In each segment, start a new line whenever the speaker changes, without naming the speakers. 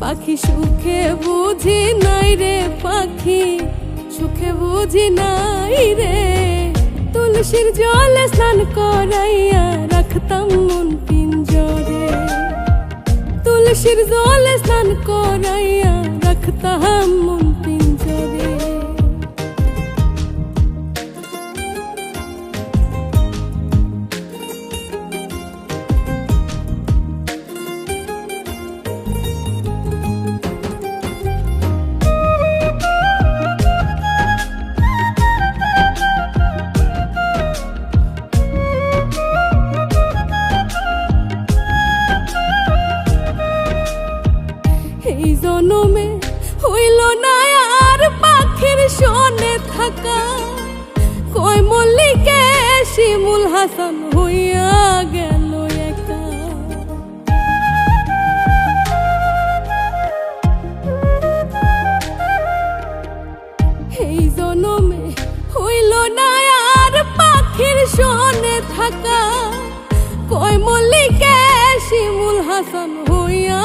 পাখি সুখে বুঝি নাই রে পাখি, সুখে বুঝি নাই রে। তুলসীর জলে স্নান করাইয়া রাখতাম মন পিঞ্জরে। তুলসীর জলে স্নান করাইয়া রাখতাম মন এই জনমে হইল না আর পাখির সনে থাকা। কয় মল্লিকে শিমুল হাসান হইয়া গেল এই জনমে হইল না আর পাখির সনে থাকা। কয় মল্লিকে শিমুল হাসান হইয়া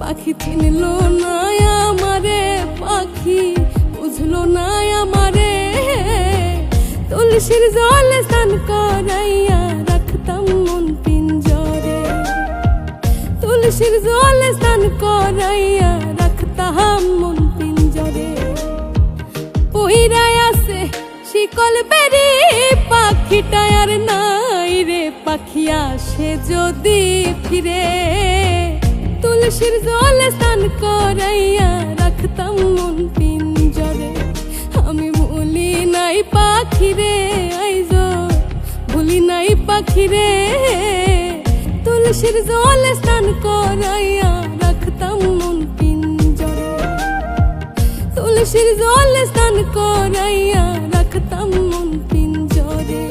পাখি চিনল না আমারে, পাখি বুঝলো না আমারে। তুলসীর জল স্নান করাইয়া রাখতাম মন পিঞ্জরে। তুলসীর জল স্নান করাইয়া রাখতাম মন পিঞ্জরে। পইরাই আছে শিকল বেরি, পাখিটা আর নাই রে, পাখি আসে যদি ফিরে। তুলসীর জলে স্নান করাইয়া রাখতাম মন পিঞ্জরে। আমি ভুলি নাই পাখিরে আইজ ভুলি নাই পাখিরে। তুলসীর জলে স্নান করাইয়া রাখতাম মন পিঞ্জরে। তুলসীর জলে স্নান করাইয়া রাখতাম মন পিঞ্জরে।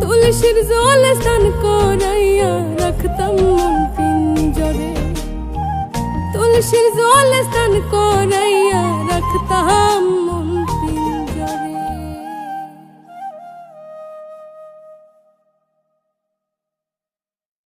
তুলসীর জলে স্নান করাইয়া রাখতাম মন चढ़े तुलसी जोल स्तन को नैया रखता